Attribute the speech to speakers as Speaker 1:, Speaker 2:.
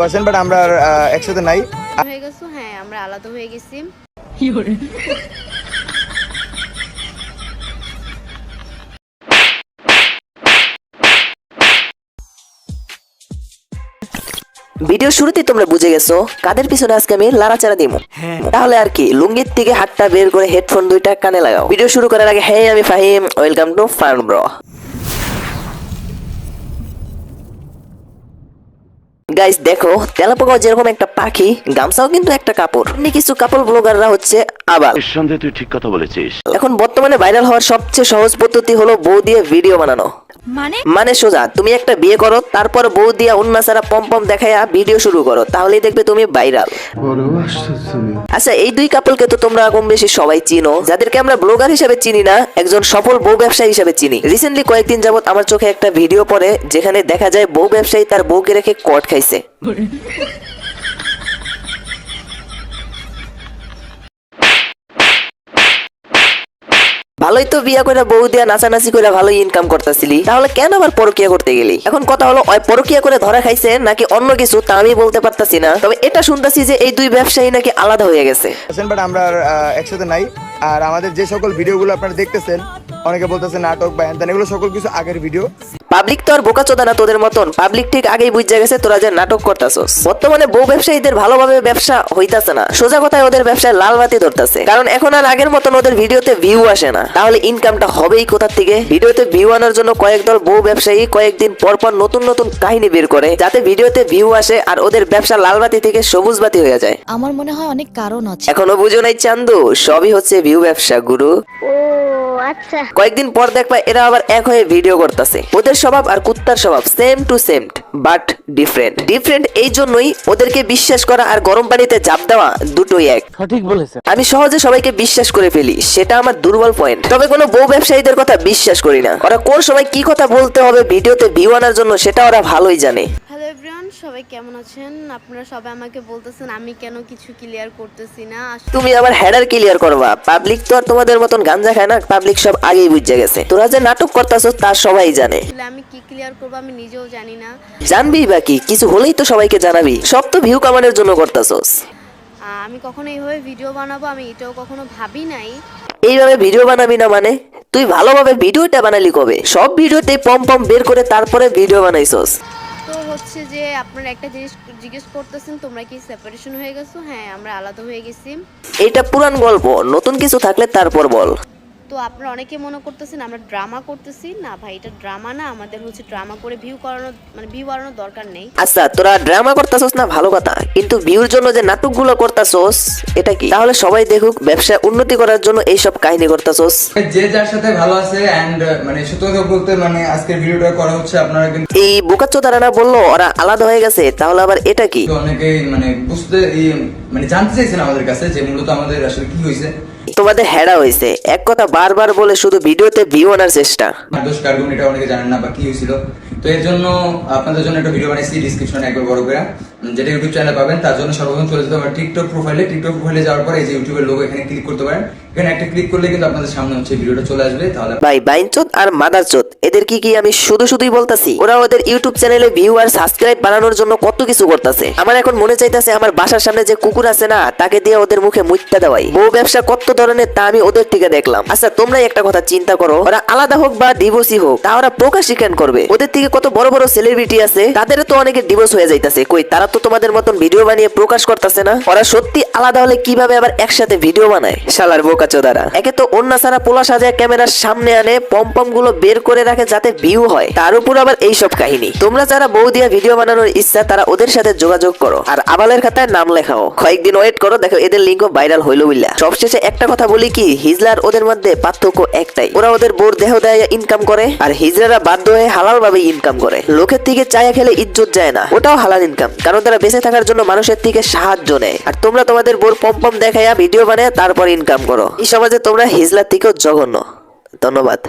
Speaker 1: Percent but আমরা একসাথে নাই।
Speaker 2: হয়ে গেছো? হ্যাঁ আমরা আলাদা হয়ে গেছি।
Speaker 3: ভিডিও শুরুতেই তোমরা বুঝে গেছো কাদের পিছনে আজকে আমি লাড়াচাড়া দিব তাহলে আর কি লুঙ্গির থেকে হাতটা বের করে হেডফোন দুইটা কানে লাগাও। ভিডিও শুরু করার আগে হ্যাঁ আমি Fahim welcome to farm bro guys দেখো তেলাপোকাও যেরকম একটা পাখি গামছাও কিন্তু একটা কাপড়। এমনি কিছু কাপড় ব্লগাররা হচ্ছে আবার
Speaker 4: নিঃসন্দেহে তুই ঠিক কথা বলেছিস।
Speaker 3: এখন বর্তমানে ভাইরাল হওয়ার সবচেয়ে সহজ পদ্ধতি হলো বউ দিয়ে ভিডিও বানানো।
Speaker 2: মানে?
Speaker 3: মানে সোজা তুমি একটা বিয়ে করো তারপর বউ দিয়া উন্নাসারা পম পম দেখায়া ভিডিও শুরু করো তাহলেই দেখবে তুমি ভাইরাল আচ্ছা এই দুই কাপলকে তো তোমরা কম বেশি সবাই চিনো যাদেরকে আমরা ব্লগার হিসেবে চিনি না একজন সফল বউ ব্যবসায়ী হিসেবে চিনি। রিসেন্টলি কয়েকদিন যাবত আমার চোখে একটা ভিডিও পড়ে যেখানে দেখা যায় বউ ব্যবসায়ী তার বউকে রেখে কট খাইছে। ভালোই তো বিয়া করে বউ দিয়া নাচানাচি করে ভালোই ইনকাম করতেছিলি। তাহলে কেন আবার পরকিয়া করতে গেলি? এখন কথা হলো, ওই পরকিয়া করে ধরা খাইছে নাকি অন্য কিছু, তা আমি বলতে পারতাছি না। তবে এটা শুনতাছি যে এই দুই ব্যবসায়ী নাকি আলাদা হয়ে গেছে।
Speaker 1: আমরা একসাথে নাই। আর আমাদের যে সকল ভিডিওগুলো আপনারা দেখতেছেন, অনেকে বলতেছে নাটক বা এগুলো সকল কিছু আগের ভিডিও
Speaker 3: পাবলিক তো আর বোকা চোদা না তোদের মতন। পাবলিক ঠিক আগেই বুঝে গেছে তোরা যে নাটক করতাছস। বর্তমানে বউ ব্যবসায়ীদের ভালোভাবে ব্যবসা হইতাছে না। সোজা কথায় ওদের ব্যবসায় লাল বাতি ধরতেছে। কারণ এখন আর আগের মতন ওদের ভিডিওতে ভিউ আসে না। তাহলে ইনকামটা হবেই কোথা থেকে? ভিডিওতে ভিউ আনার জন্য কয়েক দল বউ ব্যবসায়ী কয়েকদিন পর পর নতুন নতুন কাহিনী বের করে যাতে ভিডিওতে ভিউ আসে আর ওদের ব্যবসা লাল বাতি থেকে সবুজ বাতি হয়ে যায়।
Speaker 5: আমার মনে হয় অনেক কারণ আছে।
Speaker 3: এখনও বুঝো নাই চান্দু সবই হচ্ছে ভিউ ব্যবসা গুরু। কয়েকদিন পর দেখবা এরা আবার এক হয়ে ভিডিও করতেছে। ওদের স্বভাব আর কুত্তার স্বভাব same to same but different different এই জন্যই ওদেরকে বিশ্বাস করা আর গরম পানিতে জাপ দেওয়া দুটোই এক। সঠিক বলেছে আমি সহজে সবাইকে বিশ্বাস করে ফেলি সেটা আমার দুর্বল পয়েন্ট তবে কোনো বউ ব্যবসায়ীদের কথা বিশ্বাস করি না। ওরা কোন সময় কি কথা বলতে হবে ভিডিওতে ভিউ আনার জন্য সেটা ওরা ভালোই জানে।
Speaker 2: সবাই কেমন আছেন? আপনারা সবাই আমাকে বলতেছেন আমি কেন কিছু ক্লিয়ার করতেছি না?
Speaker 3: তুমি আবার হেডার ক্লিয়ার করবা। পাবলিক তো আর তোমাদের মতন গাঞ্জা খায় না পাবলিক সব আগেই বুঝে গেছে। তোরা যে নাটক করতাছ তা সবাই জানে।
Speaker 2: আমি কি ক্লিয়ার করব আমি নিজেও জানি না।
Speaker 3: জানবি বা কি? কিছু হলেই তো সবাইকে জানাবি। সব তো ভিউ কামানোর জন্য করতাছস
Speaker 2: আমি কখনো এইভাবে ভিডিও বানাবো আমি এটাও কখনো ভাবি নাই।
Speaker 3: এইভাবে ভিডিও বানাবি না মানে? তুই ভালোভাবে ভিডিওটা বানালি কবে? সব ভিডিওতে পম পম বের করে তারপরে ভিডিও বানাইছস।
Speaker 2: তো হচ্ছে যে আপনারা একটা জিনিস জিজ্ঞেস করতেছেন, তোমরা কি সেপারেশন হয়ে গেছো? হ্যাঁ আমরা আলাদা হয়ে গেছি।
Speaker 3: এটা পুরান গল্প, নতুন কিছু থাকলে তারপর বল।
Speaker 2: তো আপনারা অনেকে মনে করতেছেন আমরা ড্রামা করতেছি। না ভাই এটা ড্রামা না আমাদের হচ্ছে ড্রামা করে ভিউ করানো মানে ভিউ বাড়ানোর দরকার নেই।
Speaker 3: আচ্ছা তোরা ড্রামা করতাছস না ভালো কথা। কিন্তু ভিউর জন্য যে নাটকগুলো করতাছস এটা কি? তাহলে সবাই দেখুক ব্যবসায় উন্নতি করার জন্য এইসব কাহিনী করতাছস।
Speaker 6: যে যার সাথে ভালো আছে এন্ড মানে কথা বলতে মানে আজকের ভিডিওটা করা হচ্ছে আপনারা কিন্তু
Speaker 3: এই বোকাচ্চোদারা না বলল ওরা আলাদা হয়ে গেছে তাহলে আবার এটা কি?
Speaker 6: অনেকেই মানে বুঝতে মানে জানতে চাইছেন আমাদের কাছে যে মূলত আমাদের আসলে কি হয়েছে।
Speaker 3: তোমাদের হেডা হয়েছে। এক কথা বারবার বলে শুধু ভিডিওতে ভিউ আনার চেষ্টা।
Speaker 6: দোষ কার্গুন এটা অনেকে জানেন না বা কি হয়েছিল। তো এর জন্য আপনাদের জন্য একটা ভিডিও বানিয়েছি ডিসক্রিপশনে একবার বড় করে। যেটা ইউটিউব চ্যানেলে পাবেন, তার জন্য সর্বপ্রথম চলে যেতে হবে টিকটক প্রোফাইলে টিকটক প্রোফাইলে যাওয়ার পরে এই যে ইউটিউবের লোগো এখানে ক্লিক করতে পারেন। এখানে একটা ক্লিক করলে কিন্তু আপনাদের সামনে হচ্ছে ভিডিওটা চলে আসবে। তাহলে
Speaker 3: ভাই, বাইনচোদ আর মাদারচোদ, এদের কি কি আমি শুধু শুধুই বলতাছি? ওরা ওদের ইউটিউব চ্যানেলে ভিউ আর সাবস্ক্রাইব বানানোর জন্য কত কিছু করতেছে। আমার এখন মনে চাইতেছে আমার বাসার সামনে যে কুকুর আছে না, তাকে দিয়ে ওদের মুখে মুইত্যা দেওয়াই। বউ ব্যবসা কত ধরনের তা আমি ওদের থেকে দেখলাম। আচ্ছা তোমরাই একটা কথা চিন্তা করো, ওরা আলাদা হোক বা ডিভোর্সই হোক, তা ওরা প্রকাশই করবে? ওদের থেকে কত বড় বড় সেলিব্রিটি আছে, তাদেরও তো অনেকে ডিভোর্স হয়ে যাইতাছে। কই, তারা তো তোমাদের মতন ভিডিও বানিয়ে প্রকাশ করতেছে না? ওরা সত্যি আলাদা হলে কীভাবে আবার একসাথে ভিডিও বানায়? শালার বোকা চোদারা। একে তো অন্য সারা পোলা সাজায় ক্যামেরার সামনে আনে পম্পমগুলো বের করে রাখে যাতে ভিউ হয়। তার উপর আবার এইসব কাহিনী। তোমরা যারা বউ দিয়া ভিডিও বানানোর ইচ্ছা, তারা ওদের সাথে যোগাযোগ করো। আর আবালের খাতায় নাম লেখাও। কয়েকদিন ওয়েট করো, দেখো এদের লিঙ্ক ভাইরাল হইল বুঝলা সবশেষে একটা কথা বলি কি, হিজলার ওদের মধ্যে পার্থক্য একটাই। ওরা ওদের বোর দেহ দেয় ইনকাম করে, আর হিজলারা বাধ্য হয়ে হালাল ভাবে ইনকাম করে। লোকের থেকে চায়া খেলে ইজ্জত যায় না। ওটাও হালাল ইনকাম কারণ কারণ তারা বেঁচে থাকার জন্য মানুষের থেকে সাহায্য নেয়। আর তোমরা তোমাদের বোর পম পম দেখাইয়া ভিডিও বানায় তারপর ইনকাম করো। এই সমাজে তোমরা হিজলার থেকেও জঘন্য। ধন্যবাদ।